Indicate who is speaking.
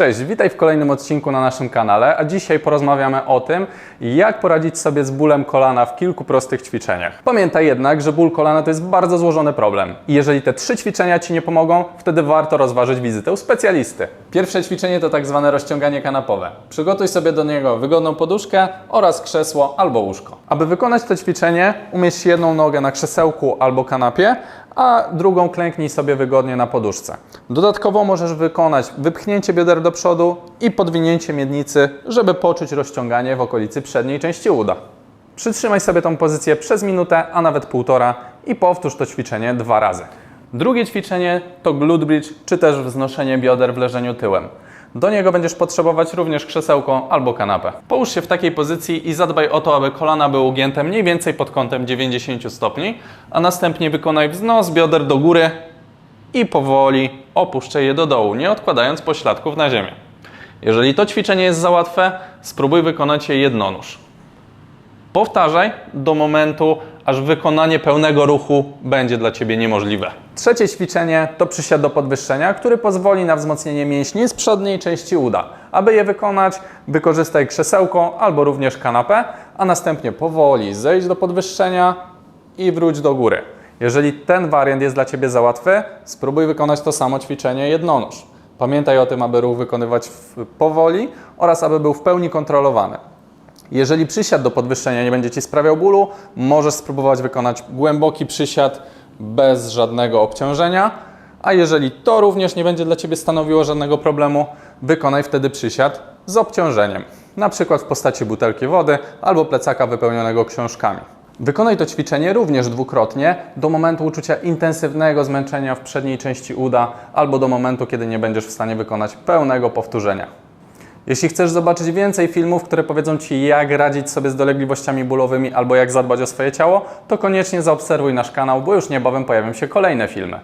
Speaker 1: Cześć, witaj w kolejnym odcinku na naszym kanale, a dzisiaj porozmawiamy o tym, jak poradzić sobie z bólem kolana w kilku prostych ćwiczeniach. Pamiętaj jednak, że ból kolana to jest bardzo złożony problem i jeżeli te trzy ćwiczenia Ci nie pomogą, wtedy warto rozważyć wizytę u specjalisty. Pierwsze ćwiczenie to tak zwane rozciąganie kanapowe. Przygotuj sobie do niego wygodną poduszkę oraz krzesło albo łóżko. Aby wykonać to ćwiczenie, umieść jedną nogę na krzesełku albo kanapie, a drugą klęknij sobie wygodnie na poduszce. Dodatkowo możesz wykonać wypchnięcie bioder do przodu i podwinięcie miednicy, żeby poczuć rozciąganie w okolicy przedniej części uda. Przytrzymaj sobie tą pozycję przez minutę, a nawet półtora i powtórz to ćwiczenie dwa razy. Drugie ćwiczenie to glute bridge, czy też wznoszenie bioder w leżeniu tyłem. Do niego będziesz potrzebować również krzesełko albo kanapę. Połóż się w takiej pozycji i zadbaj o to, aby kolana były ugięte mniej więcej pod kątem 90 stopni, a następnie wykonaj wznos bioder do góry i powoli opuszczaj je do dołu, nie odkładając pośladków na ziemię. Jeżeli to ćwiczenie jest za łatwe, spróbuj wykonać je jednonóż. Powtarzaj do momentu, aż wykonanie pełnego ruchu będzie dla Ciebie niemożliwe. Trzecie ćwiczenie to przysiad do podwyższenia, który pozwoli na wzmocnienie mięśni z przedniej części uda. Aby je wykonać, wykorzystaj krzesełko albo również kanapę, a następnie powoli zejdź do podwyższenia i wróć do góry. Jeżeli ten wariant jest dla Ciebie za łatwy, spróbuj wykonać to samo ćwiczenie jednonóż. Pamiętaj o tym, aby ruch wykonywać powoli oraz aby był w pełni kontrolowany. Jeżeli przysiad do podwyższenia nie będzie Ci sprawiał bólu, możesz spróbować wykonać głęboki przysiad bez żadnego obciążenia, a jeżeli to również nie będzie dla Ciebie stanowiło żadnego problemu, wykonaj wtedy przysiad z obciążeniem, na przykład w postaci butelki wody albo plecaka wypełnionego książkami. Wykonaj to ćwiczenie również dwukrotnie do momentu uczucia intensywnego zmęczenia w przedniej części uda albo do momentu, kiedy nie będziesz w stanie wykonać pełnego powtórzenia. Jeśli chcesz zobaczyć więcej filmów, które powiedzą Ci, jak radzić sobie z dolegliwościami bólowymi albo jak zadbać o swoje ciało, to koniecznie zaobserwuj nasz kanał, bo już niebawem pojawią się kolejne filmy.